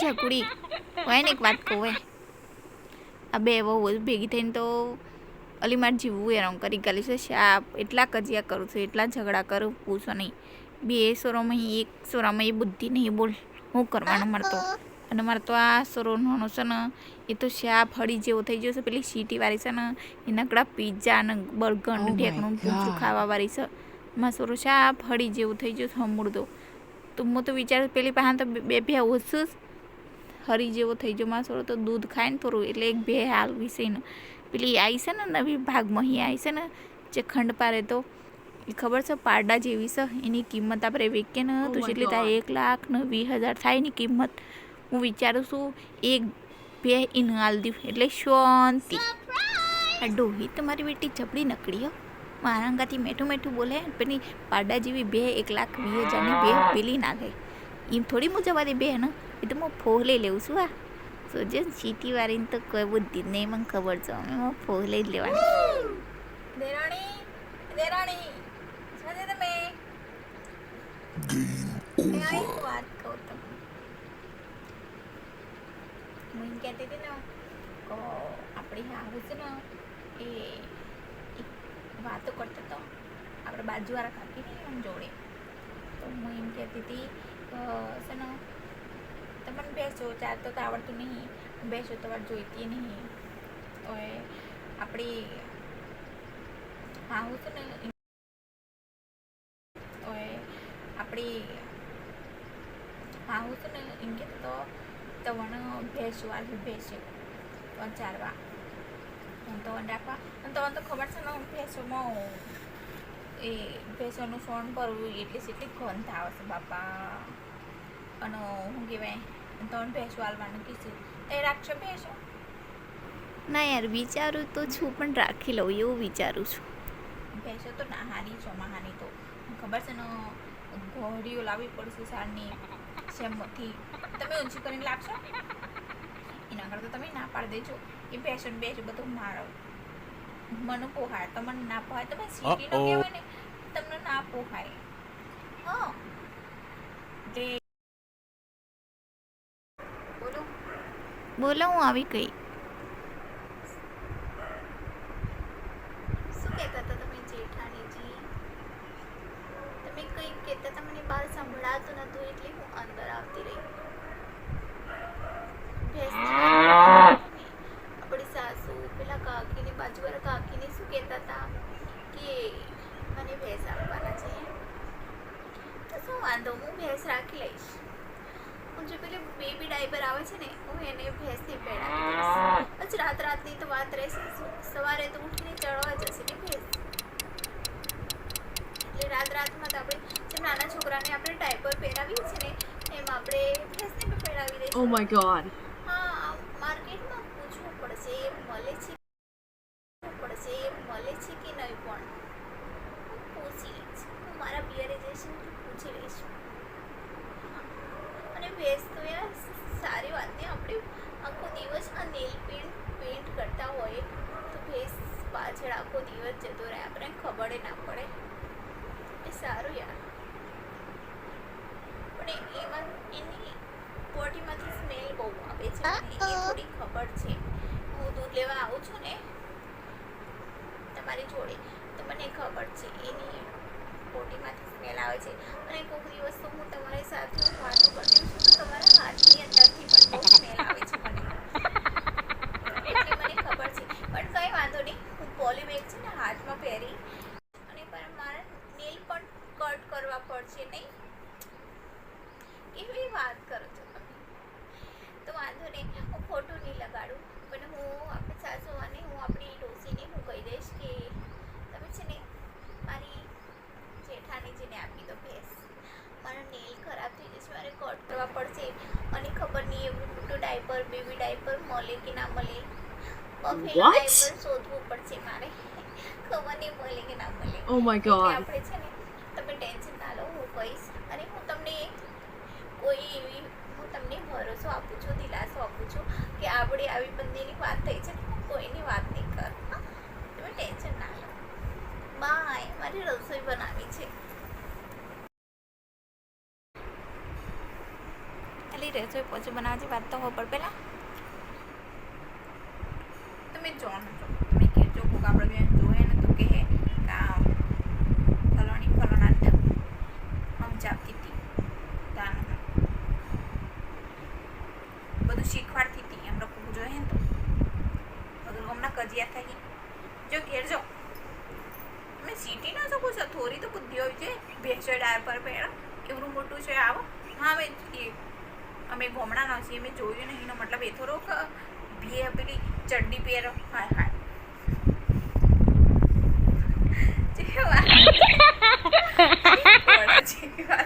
ઝઘડી હોય ને એક વાત કહું હોય આ બે બહુ ભેગી થઈને તો અલીમાર જીવવું એરમ કરી ગાલી છે. શાપ એટલા કજિયા કરું છું એટલા ઝઘડા કરું પૂછો નહીં. બે સોરોમાં એક સોરામાં એ બુદ્ધિ નહીં બોલ. હું કરવાનું મળતો અને મારે તો આ સોરો નાનો છે ને એ તો શાપ હળી જેવો થઈ ગયો છે. પેલી સીટી વાળી છે ને એ નકડા પીઝા ને બર્ગર ને Oh ઢેકણું પૂછું God. ખાવા વાળી છે. મારા સોરો શાપ હળી જેવું થઈ ગયું છે હમુડ તો તો હું તો વિચાર પેલી પાસે તો બે બે ઓછું જ હરી જેવો થઈ ગયો. મારો તો દૂધ ખાય ને થોડું એટલે એક બે હાલ વિશે ને પેલી આવી છે ને નવી ભાગમાં અહીં આવી છે ને જે ખંડ પારે તો એ ખબર છે પારડા જેવી છે? એની કિંમત આપણે વેચીએ ને તો Oh જેટલી થાય એક લાખ ને વીસ હજાર થાય એની કિંમત. હું વિચારું છું એક બે ઇન હાલ દઉં એટલે શાંતિ. આ ડોહી તમારી બેટી જબડી નકળી હો. મારા અંગાથી મેઠું મેઠું બોલે પેલી પારડા જેવી બે એક લાખ વીસ હજારની બે પેલી નાખે એમ થોડી મુજબ દે બે ને? એ તો હું ફોહ લઈ લેવું છું આ સોજે સીટી વાળીને તો કોઈ બુદ્ધિ નહીં મને ખબર છે અમે હું ફોહ લઈ જ લેવાની દેરાણી દેરાણી સાજે તમે વાત કહું તમને હું કહેતી હતી ને કે આપણી હાહુ છે ને એ વાતો કરતો હતો આપણે બાજુવાળા કાકી નહીં એમ જોડે તો હું એમ કહેતી હતી છે ને તમને બેસો ચાર તો આવડતું નહીં. બેસો તો વાર જોઈતી નહીં. તો આપણી હાહુ છે ને તો આપણી હાહુ છે ને એમ કહેતો તો તમને ભેંસું આવી ભેંસ્યું તો ચારવા હું તો રાખવા. અને તમને તો ખબર છે ને, ભેંસોમાં એ ભેંસોનું ફોન ભરવું એટલી સીટી ગંધ આવે છે બાપા. અને શું કહેવાય ત્રણ ભેંસો હાલવાનું કીધું. એ રાખશો ભેંસો? ના યાર વિચારું તો છું પણ રાખી લઉં એવું વિચારું છું. ભેંસો તો ના હારી મહાની તો. ખબર છે ને ઘોડીઓ લાવવી પડશે સારની શેમથી. તમે ઊંચી કરીને લાવશો? એના કરતાં તમે ના પાડી દેજો એ ભેંસો ને બેસો બધું મારો. મને પોહાય તમને ના પોહાય. તમે સિટી નો. કહેવાય ને તમને ના પોહાય. હા. બોલો. હું આવી ગઈ. શું કહેતા હતા તમે જેઠાણીજી તમે કંઈક કહેતા હતા મને બહાર સંભળાતું નતું એટલે હું અંદર આવતી રહી. આપણી સાસુ, પેલા કાકીની, બાજુવાળા કાકીને શું કહેતા હતા કે મને ભેંસ આપવાના છે? તો શું વાંધો, હું ભેંસ રાખી લઈશ. હું જે પેલી બેબી ડાયપર આવે છે ને હું એને ભેંસને પહેરાવી દઈશ. પછી રાત રાતની તો વાત રહેશે. સવારે તો ઉઠીને ચડવા જશે ને ભેંસ. એટલે રાત રાતમાં તો આપણે જેમ નાના છોકરાને આપણે ડાયપર પહેરાવીએ છીએ ને એમ આપણે ભેંસને પણ પહેરાવી દઈએ ઓ માય ગોડ હા માર્કેટમાં પૂછવું પડશે એ મળે છે પૂછવું પડશે એ મળે છે કે નહીં પણ હું પૂછી લઈશ. હું મારા પિયરે જઈશ પૂછી લઈશ હા. અને ભેંસ તો યાર સારી વાત ને આપણે આખો દિવસ આ નેલ પેન્ટ પેન્ટ કરતા હોય તો ભેંસ પાછળ આખો દિવસ જતો રહે. આપણે ખબર ના પડે. એ સારું યાર. પણ એમાં એની બોડીમાંથી સ્મેલ બહુ આવે છે. એ થોડી ખબર છે. હું દૂધ લેવા આવું છું ને તમારી જોડે તો મને ખબર છે. એની બોડીમાંથી સ્મેલ આવે છે. અને કોઈક દિવસ તો હું તમારી સાથે વાતો કરતી હોઉં છું તો તમારા હાથની અંદરથી પણ બહુ સ્મેલ આવે છે મને એટલે મને ખબર છે પણ કંઈ વાંધો નહીં હું પોલીબેગ છે ને હાથમાં પહેરી અને પણ મારા નેલ પણ કટ કરવા પડશે નહીં કેવી વાત કરો છો તમે તો વાંધો નહીં હું ખોટું નહીં લગાડું પણ હું આપણી સાસુ અને હું આપણી ડોસીને હું કહી દઈશ કે તમે છે ને મારી જેઠાણીજીને આપી દો ભેંસ મારા નેલ ખરાબ થઈ જશે મારે કટ કરવા પડશે અને ખબર નહીં એવું મોટું ડાયપર બેબી ડાયપર મળે કે ના મળે બફેલો ડાયપર શોધવું પડશે મારે. ખબર નહીં મળે કે ના મળે ઓ માય ગોડ આપણે છે ને તમે ટેન્શન ના લો હું કહીશ. અને હું તમને કોઈ એવી હું તમને ભરોસો આપું છું દિલાસો આપું છું કે આપણે આવી બંનેની વાત થઈ છે કોઈની વાત નહીં કર હા? તમે ટેન્શન ના લો બાય મારી રસોઈ બનાવી છે અલી રે રસોઈ પછી બનાવવાની વાત તો ખબર પહેલાં તમે જોવાનું છો કે જો કોક આપણે બેન જોઈએ ને તો કે આ ફલોની ફલોના સમજાવતી હતી તાનું બધું શીખવાડતી હતી, એમ લોકો જોઈએ ને તો. અગર હમણાં કજિયા થઈ. જો ઘેર જો તમે સીટી ના શકો છો, થોડી તો બુદ્ધિ હોય છે. ભેંસો ડાળ પર પેડ એવડું મોટું છે, આવો. હા મેં અમે ગોમડાના છીએ અમે જોયું નહીં મતલબ એ થોડોક ભીએ પેલી ચડ્ડી પહેરો. હાય હાય. જેવા જેવા